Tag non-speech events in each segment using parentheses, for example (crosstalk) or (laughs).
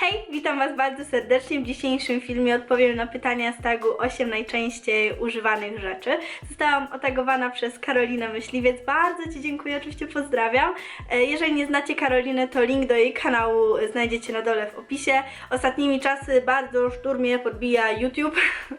Hej, witam Was bardzo serdecznie. W dzisiejszym filmie odpowiem na pytania z tagu 8 najczęściej używanych rzeczy. Zostałam otagowana przez Karolinę Myśliwiec. Bardzo Ci dziękuję, oczywiście pozdrawiam. E, Jeżeli nie znacie Karoliny, to link do jej kanału znajdziecie na dole w opisie. Ostatnimi czasy bardzo szturmie podbija YouTube,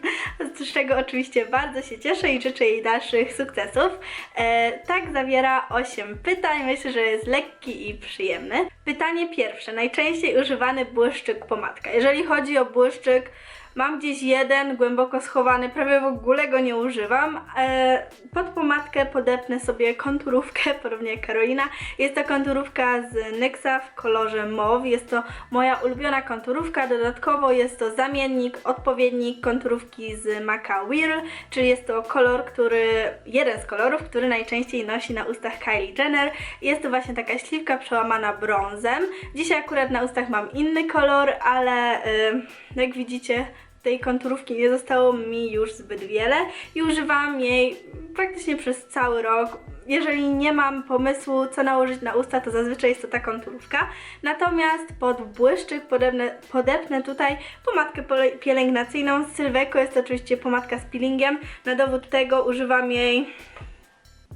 (laughs) z czego oczywiście bardzo się cieszę i życzę jej dalszych sukcesów. E, tak zawiera 8 pytań, myślę, że jest lekki i przyjemny. Pytanie pierwsze. Najczęściej używany błyszczyk pomadka. Jeżeli chodzi o błyszczyk, mam gdzieś jeden głęboko schowany, prawie w ogóle go nie używam. E, pod pomadkę podepnę sobie konturówkę, (laughs) podobnie jak Karolina. Jest to konturówka z NYXa w kolorze mauve. Jest to moja ulubiona konturówka. Dodatkowo jest to zamiennik, odpowiednik konturówki z Maca Whirl, czyli jest to kolor, który, jeden z kolorów, który najczęściej nosi na ustach Kylie Jenner. Jest to właśnie taka śliwka przełamana brązem. Dzisiaj akurat na ustach mam inny kolor, ale y, jak widzicie tej konturówki nie zostało mi już zbyt wiele i używam jej praktycznie przez cały rok. Jeżeli nie mam pomysłu, co nałożyć na usta, to zazwyczaj jest to ta konturówka. Natomiast pod błyszczyk podepnę, podepnę tutaj pomadkę pielęgnacyjną z Sylweko. Jest to oczywiście pomadka z peelingiem. Na dowód tego używam jej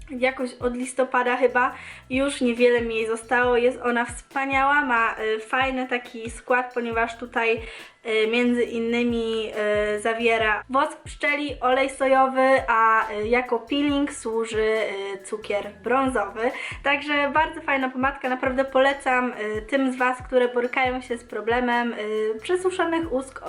jakoś od listopada chyba już niewiele mi jej zostało. Jest ona wspaniała, ma y, fajny taki skład, ponieważ tutaj y, między innymi y, zawiera wosk pszczeli, olej sojowy, a jako peeling służy cukier brązowy. Także bardzo fajna pomadka, naprawdę polecam tym z Was, które borykają się z problemem przesuszonych ust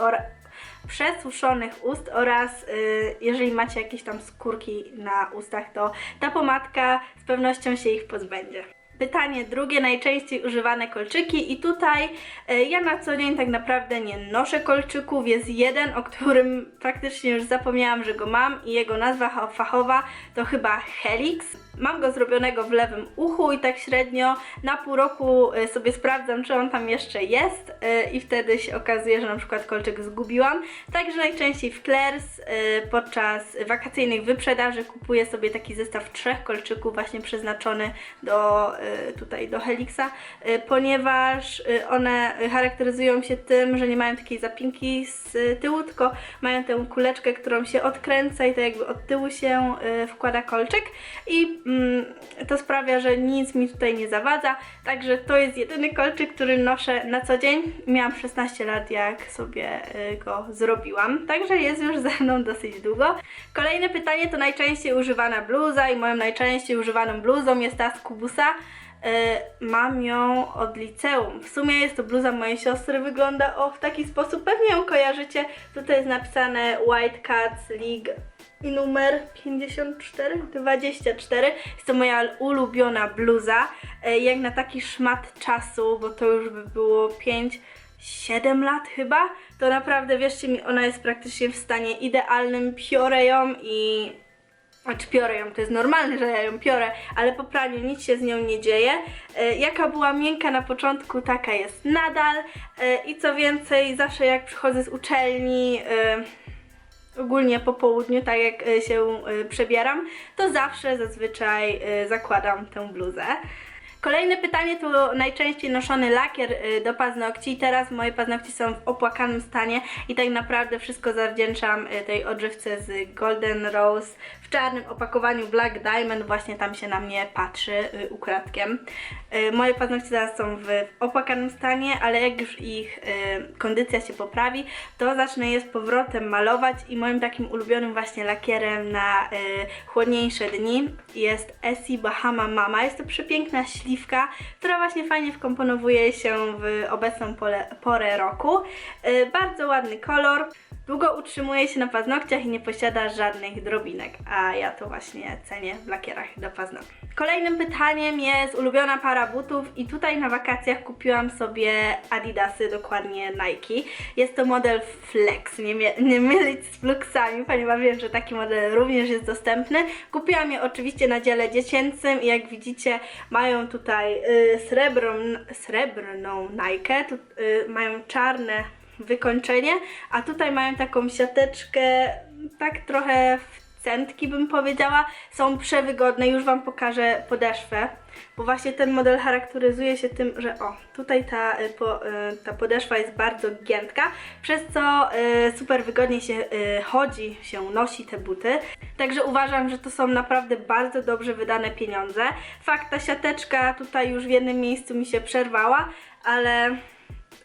przesuszonych ust oraz y, jeżeli macie jakieś tam skórki na ustach, to ta pomadka z pewnością się ich pozbędzie. Pytanie drugie, najczęściej używane kolczyki i tutaj y, ja na co dzień tak naprawdę nie noszę kolczyków, jest jeden, o którym praktycznie już zapomniałam, że go mam i jego nazwa fa- fachowa to chyba Helix. Mam go zrobionego w lewym uchu i tak średnio na pół roku y, sobie sprawdzam, czy on tam jeszcze jest y, i wtedy się okazuje, że na przykład kolczyk zgubiłam. Także najczęściej w Claire's y, podczas wakacyjnych wyprzedaży kupuję sobie taki zestaw trzech kolczyków właśnie przeznaczony do tutaj do Helixa, ponieważ one charakteryzują się tym, że nie mają takiej zapinki z tyłu, tylko mają tę kuleczkę, którą się odkręca i to jakby od tyłu się wkłada kolczyk i to sprawia, że nic mi tutaj nie zawadza, także to jest jedyny kolczyk, który noszę na co dzień. Miałam 16 lat, jak sobie y, go zrobiłam, także jest już ze mną dosyć długo. Kolejne pytanie to najczęściej używana bluza i moją najczęściej używaną bluzą jest ta z Kubusa. Y, mam ją od liceum. W sumie jest to bluza mojej siostry, wygląda o w taki sposób. Pewnie ją kojarzycie. Tutaj jest napisane White Cats League i numer 54, 24. Jest to moja ulubiona bluza. Y, jak na taki szmat czasu, bo to już by było 5 7 lat chyba, to naprawdę wierzcie mi, ona jest praktycznie w stanie idealnym. Piorę ją i znaczy piorę ją, to jest normalne, że ja ją piorę, ale po praniu nic się z nią nie dzieje. E, jaka była miękka na początku, taka jest nadal. E, I co więcej, zawsze jak przychodzę z uczelni, e, ogólnie po południu, tak jak e, się e, przebieram, to zawsze zazwyczaj e, zakładam tę bluzę. Kolejne pytanie to najczęściej noszony lakier do paznokci. Teraz moje paznokcie są w opłakanym stanie i tak naprawdę wszystko zawdzięczam tej odżywce z Golden Rose w czarnym opakowaniu Black Diamond. Właśnie tam się na mnie patrzy y, ukradkiem. Y, Moje paznokcie teraz są w opłakanym stanie, ale jak już ich y, kondycja się poprawi, to zacznę je z powrotem malować i moim takim ulubionym właśnie lakierem na chłodniejsze dni jest Essie Bahama Mama. Jest to przepiękna śliwka, która właśnie fajnie wkomponowuje się w obecną porę roku. Bardzo ładny kolor. Długo utrzymuje się na paznokciach i nie posiada żadnych drobinek, a ja to właśnie cenię w lakierach do paznokci. Kolejnym pytaniem jest ulubiona para butów i tutaj na wakacjach kupiłam sobie Adidasy, dokładnie Nike. Jest to model Flex, nie, nie mylić z Fluxami, ponieważ wiem, że taki model również jest dostępny. Kupiłam je oczywiście na dziale dziecięcym i jak widzicie mają tutaj y, srebrną, srebrną Nike, tu, y, mają czarne wykończenie, a tutaj mają taką siateczkę tak trochę w akcentki bym powiedziała. Są przewygodne, już Wam pokażę podeszwę, bo właśnie ten model charakteryzuje się tym, że o, tutaj ta, y, po, y, ta podeszwa jest bardzo giętka, przez co y, super wygodnie się chodzi, się nosi te buty. Także uważam, że to są naprawdę bardzo dobrze wydane pieniądze. Fakt, ta siateczka tutaj już w jednym miejscu mi się przerwała, ale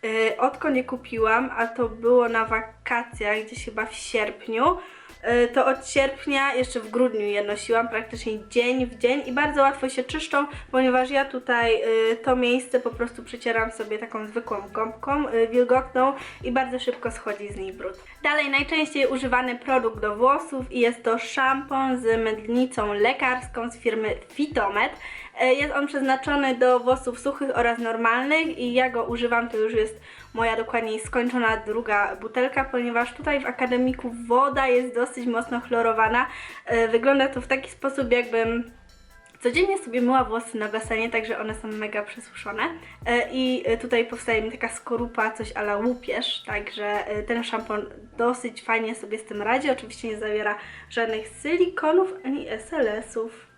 Yy, odkąd je kupiłam, a to było na wakacjach, gdzieś chyba w sierpniu, yy, to od sierpnia jeszcze w grudniu je nosiłam praktycznie dzień w dzień i bardzo łatwo się czyszczą, ponieważ ja tutaj yy, to miejsce po prostu przecieram sobie taką zwykłą gąbką wilgotną i bardzo szybko schodzi z niej brud. Dalej najczęściej używany produkt do włosów i jest to szampon z mydlnicą lekarską z firmy Fitomed. E, Jest on przeznaczony do włosów suchych oraz normalnych i ja go używam, to już jest moja dokładniej skończona druga butelka, ponieważ tutaj w akademiku woda jest dosyć mocno chlorowana. E, Wygląda to w taki sposób, jakbym codziennie sobie myła włosy na basenie, także one są mega przesuszone. E, I tutaj powstaje mi taka skorupa, coś ala łupież, także ten szampon dosyć fajnie sobie z tym radzi. Oczywiście nie zawiera żadnych silikonów ani SLS-ów.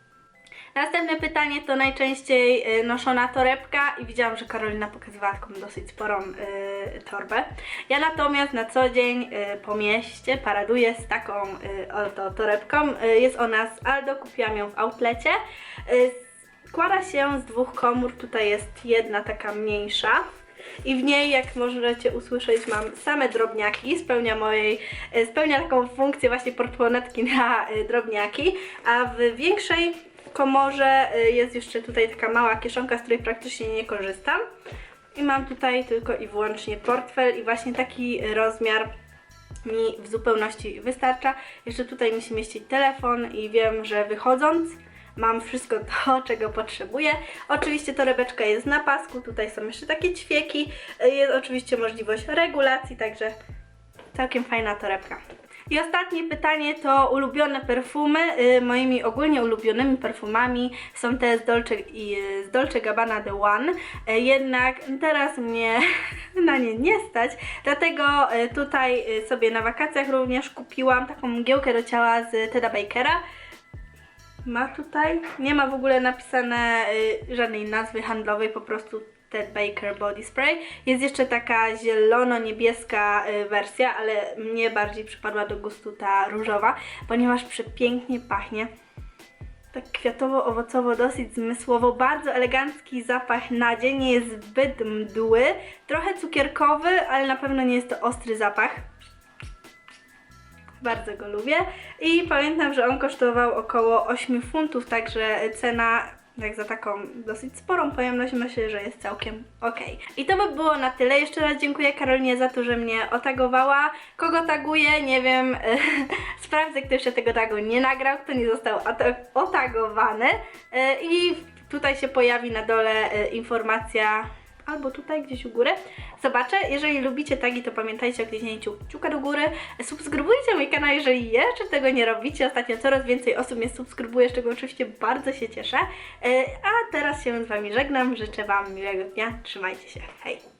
Następne pytanie to najczęściej y, noszona torebka i widziałam, że Karolina pokazywała taką dosyć sporą y, torbę. Ja natomiast na co dzień y, po mieście paraduję z taką y, oto torebką. Y, jest ona z Aldo, kupiłam ją w outlecie. Y, składa się z dwóch komór, tutaj jest jedna taka mniejsza. I w niej, jak możecie usłyszeć, mam same drobniaki, spełnia mojej, y, spełnia taką funkcję właśnie portmonetki na y, drobniaki, a w większej komorze y, jest jeszcze tutaj taka mała kieszonka, z której praktycznie nie korzystam. I mam tutaj tylko i wyłącznie portfel i właśnie taki rozmiar mi w zupełności wystarcza. Jeszcze tutaj mi się mieści telefon i wiem, że wychodząc mam wszystko to, (laughs) czego potrzebuję. Oczywiście torebeczka jest na pasku, tutaj są jeszcze takie ćwieki, y, jest oczywiście możliwość regulacji, także całkiem fajna torebka. I ostatnie pytanie to ulubione perfumy. Y, moimi ogólnie ulubionymi perfumami są te z Dolce, i, z Dolce Gabbana The One. Y, jednak teraz mnie (laughs) na nie nie stać, dlatego y, tutaj y, sobie na wakacjach również kupiłam taką mgiełkę do ciała z Teda Bakera. Ma tutaj, nie ma w ogóle napisane y, żadnej nazwy handlowej, po prostu Baker Body Spray. Jest jeszcze taka zielono-niebieska y, wersja, ale mnie bardziej przypadła do gustu ta różowa, ponieważ przepięknie pachnie. Tak kwiatowo-owocowo, dosyć zmysłowo, bardzo elegancki zapach na dzień, nie jest zbyt mdły, trochę cukierkowy, ale na pewno nie jest to ostry zapach. Bardzo go lubię i pamiętam, że on kosztował około 8 funtów, także cena jak za taką dosyć sporą pojemność myślę, że jest całkiem ok. I to by było na tyle. Jeszcze raz dziękuję Karolinie za to, że mnie otagowała. Kogo taguję? Nie wiem. (laughs) Sprawdzę, kto jeszcze tego tagu nie nagrał, kto nie został ota- otagowany. E, I tutaj się pojawi na dole e, informacja albo tutaj gdzieś u góry. Zobaczę. Jeżeli lubicie tagi, to pamiętajcie o kliknięciu kciuka do góry. Subskrybujcie mój kanał, jeżeli jeszcze tego nie robicie. Ostatnio coraz więcej osób mnie subskrybuje, z czego oczywiście bardzo się cieszę. E, A teraz się z Wami żegnam. Życzę Wam miłego dnia. Trzymajcie się. Hej!